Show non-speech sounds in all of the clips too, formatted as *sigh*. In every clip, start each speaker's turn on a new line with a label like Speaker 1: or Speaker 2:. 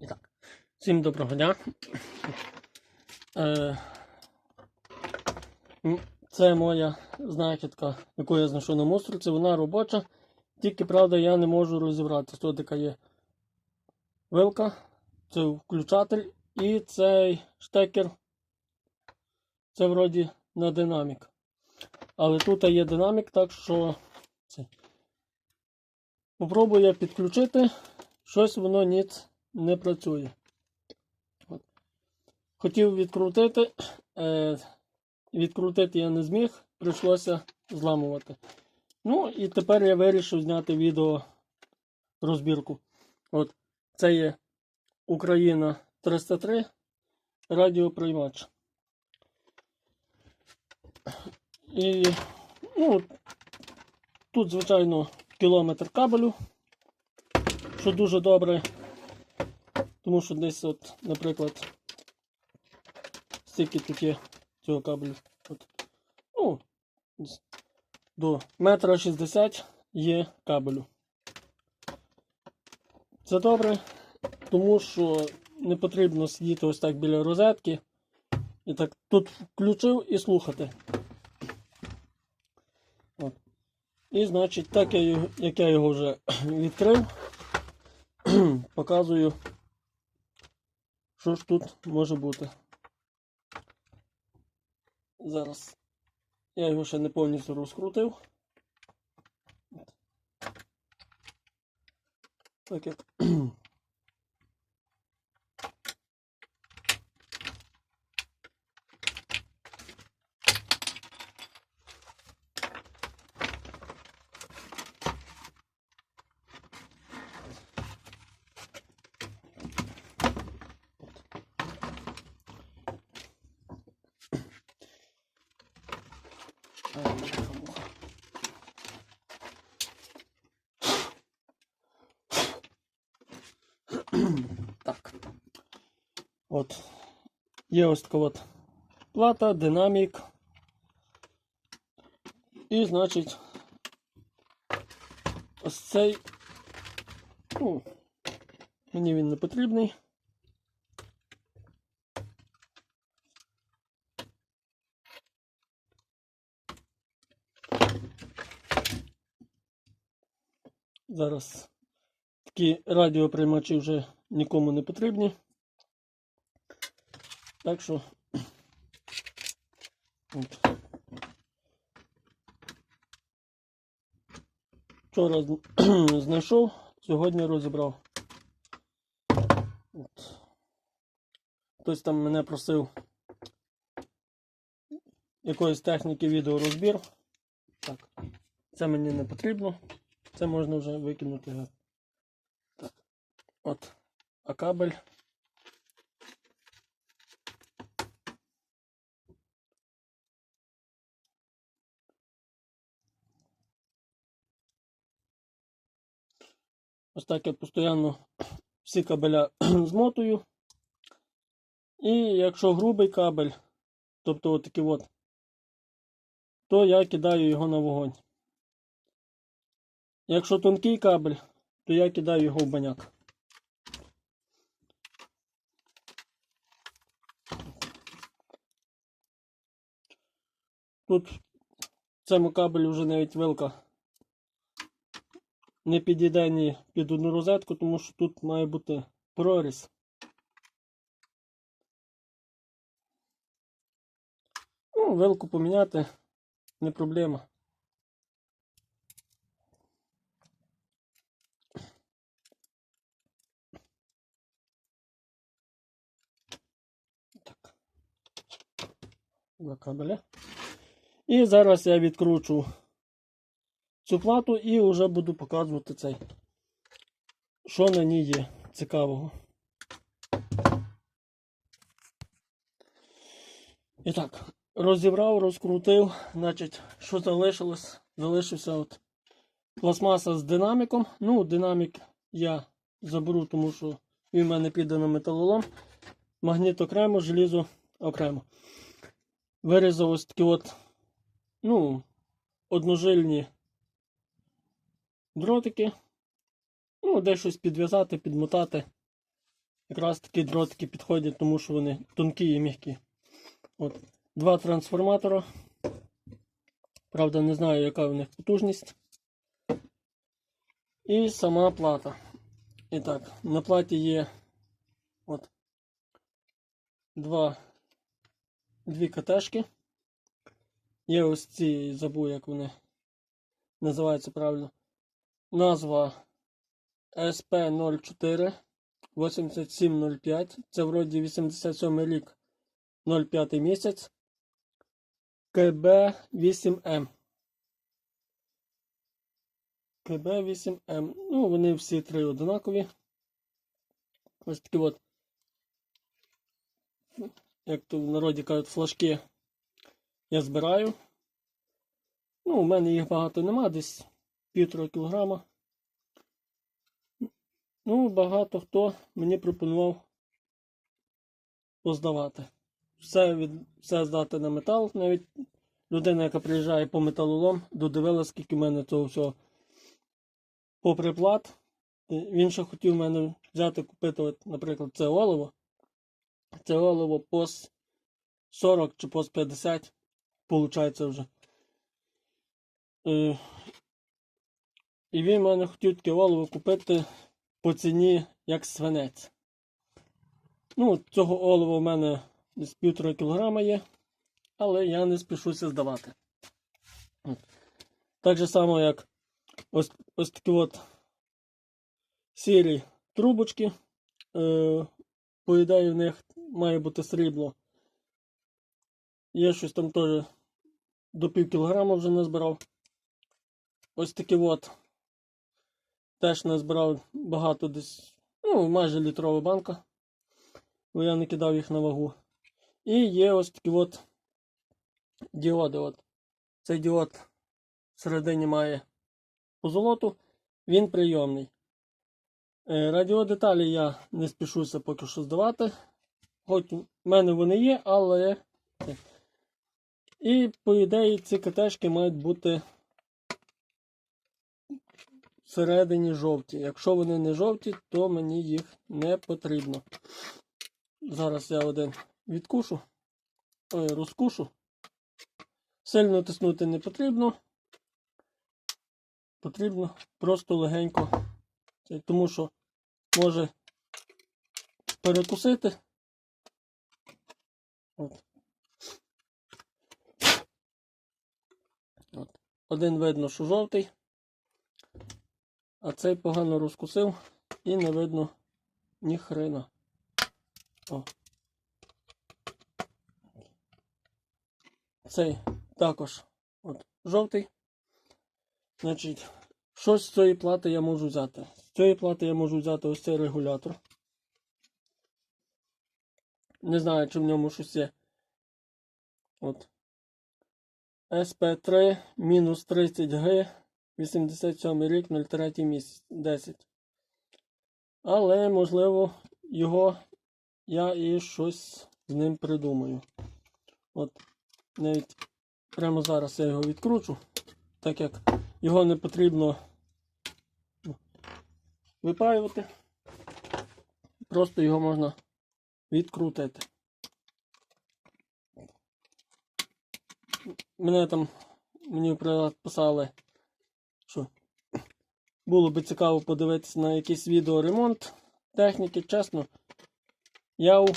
Speaker 1: Так, всім доброго дня. Е, це моя знахідка, яку я знайшов на мусорці. Вона робоча. Тільки, правда, я не можу розібрати. Тут така є вилка, це включатель і цей штекер. Це вроді на динамік. Але тут є динамік, так що це. Попробую я підключити. Щось воно ніц не працює. От. Хотів відкрутити, е, відкрутити я не зміг, прийшлося зламувати. Ну і тепер я вирішив зняти відео розбірку. От це є Україна 303 радіоприймач. І ну, тут, звичайно, кілометр кабелю, що дуже добре. Тому що десь, от, наприклад, стільки тут є цього кабелю. От. Ну, до метра 60 є кабелю. Це добре, тому що не потрібно сидіти ось так біля розетки. І так тут включив і слухати. От. І значить, так я як я його вже *clears throat* відкрив, *clears throat* показую. Що ж тут може бути? Зараз я його ще не повністю розкрутив. Так як. От. Є ось така от плата, динамік. І, значить, ось цей. Ну, мені він не потрібний. Зараз такі радіоприймачі вже нікому не потрібні. Так що от. вчора *clears throat* знайшов, сьогодні розібрав. От. Хтось там мене просив якоїсь техніки відеорозбір. Так, це мені не потрібно. Це можна вже викинути. Так. От. А кабель. Ось так я постійно всі кабеля *clears throat* змотую. І якщо грубий кабель, тобто отакий от, то я кидаю його на вогонь. Якщо тонкий кабель, то я кидаю його в баняк. Тут в цьому кабелю вже навіть вилка не підійде ні під одну розетку, тому що тут має бути проріз. Ну, вилку поміняти не проблема. Так. Кабеля. І зараз я відкручу цю плату і вже буду показувати цей, що на ній є цікавого. І так, розібрав, розкрутив, значить, що залишилось? Залишився от пластмаса з динаміком. Ну, динамік я заберу, тому що він в мене піде на металолом. Магніт окремо, желізо окремо. Вирізав ось такі от, ну, одножильні дротики. Ну, де щось підв'язати, підмотати. якраз такі дротики підходять, тому що вони тонкі і м'які. От. Два трансформатора. Правда, не знаю, яка в них потужність. І сама плата. І так, на платі є от два, дві катешки. Є ось ці, забув, як вони називаються правильно. Назва SP04 8705. Це вроді 87 рік 05 місяць. КБ8М. КБ8М. Ну, вони всі три одинакові. Ось такі от, як то в народі кажуть, флажки я збираю. Ну, у мене їх багато нема, десь півтора кілограма. Ну, багато хто мені пропонував поздавати. Все, від, все здати на метал. Навіть людина, яка приїжджає по металолом, додивилась, скільки в мене цього всього попри плат. Він ще хотів в мене взяти, купити, наприклад, це олово. Це олово пос 40 чи пос 50, виходить вже. І він в мене хотів таке олово купити по ціні як свинець. Ну, цього олова в мене десь півтора кілограма є, але я не спішуся здавати. Так же само, як ось, ось такі от сірі трубочки. Е, по ідеї в них має бути срібло. Є щось там теж до пів кілограма вже назбирав. Ось такі от. Теж назбирав багато десь, ну, майже літрова банка. Бо я не кидав їх на вагу. І є ось такі от діоди. От. Цей діод всередині має позолоту, він прийомний. Е, Радіодеталі я не спішуся поки що здавати. Хоч в мене вони є, але. І, по ідеї, ці катешки мають бути всередині жовті. Якщо вони не жовті, то мені їх не потрібно. Зараз я один відкушу, ой, розкушу. Сильно тиснути не потрібно. Потрібно просто легенько, тому що може перекусити. От. От. Один видно, що жовтий, а цей погано розкусив і не видно ні хрена. О. Цей також от, жовтий. Значить, що з цієї плати я можу взяти? З цієї плати я можу взяти ось цей регулятор. Не знаю, чи в ньому щось є. От. SP3 мінус 30G 87 рік 03 місяць 10. Але, можливо, його я і щось з ним придумаю. От, навіть прямо зараз я його відкручу, так як його не потрібно випаювати. Просто його можна відкрутити. Мене там, мені писали, було би цікаво подивитися на якийсь відеоремонт техніки, чесно. Я у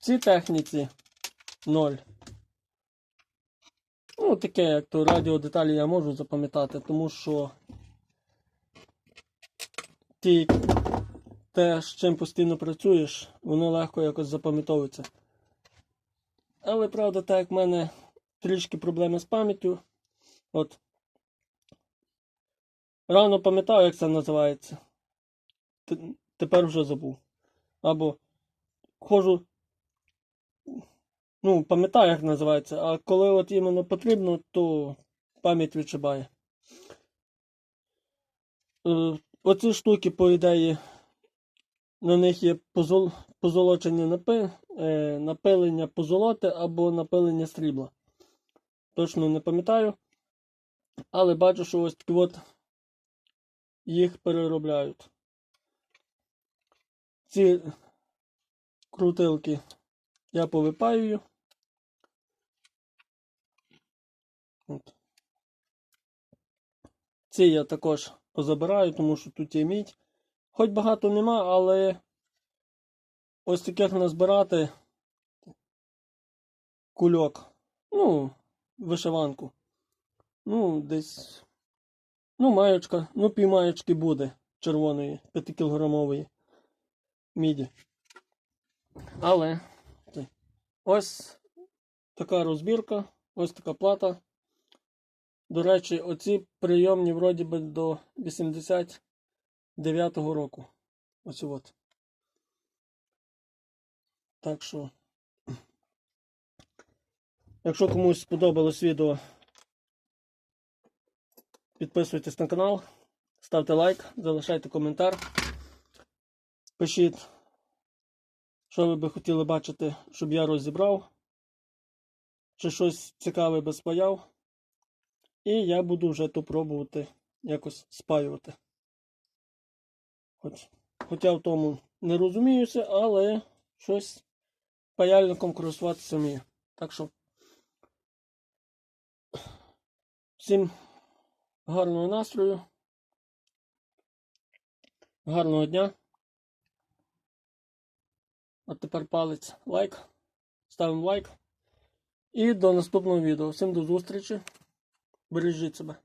Speaker 1: цій техніці 0. Ну, таке, як то радіодеталі я можу запам'ятати, тому що ті, те, з чим постійно працюєш, воно легко якось запам'ятовується. Але правда, так як в мене трішки проблеми з пам'яттю. От. Рано пам'ятаю, як це називається. Тепер вже забув. Або ходжу. Ну, пам'ятаю, як називається, а коли от іменно потрібно, то пам'ять відшибає. Е, Оці штуки, по ідеї, на них є позол... позолочені напи... е, напилення позолоти або напилення срібла. Точно не пам'ятаю. Але бачу, що ось такі от їх переробляють. Ці крутилки я повипаюю. От. Ці я також позабираю, тому що тут є мідь. Хоч багато нема, але ось таких назбирати кульок. Ну, вишиванку. Ну, десь. Ну, маєчка, ну, півмаєчки буде червоної 5-кілограмової міді. Але ось така розбірка, ось така плата. До речі, оці прийомні вроді би до 89-го року. Ось от. Так що, *clears throat* якщо комусь сподобалось відео, підписуйтесь на канал, ставте лайк, залишайте коментар. Пишіть, що ви би хотіли бачити, щоб я розібрав, чи щось цікаве би спаяв. І я буду вже то пробувати якось спаювати. Хоч, хоча в тому не розуміюся, але щось паяльником користуватися вмію. Так що всім гарного настрою, гарного дня. А тепер палець лайк. Ставимо лайк. І до наступного відео. Всім до зустрічі. Бережіть себе.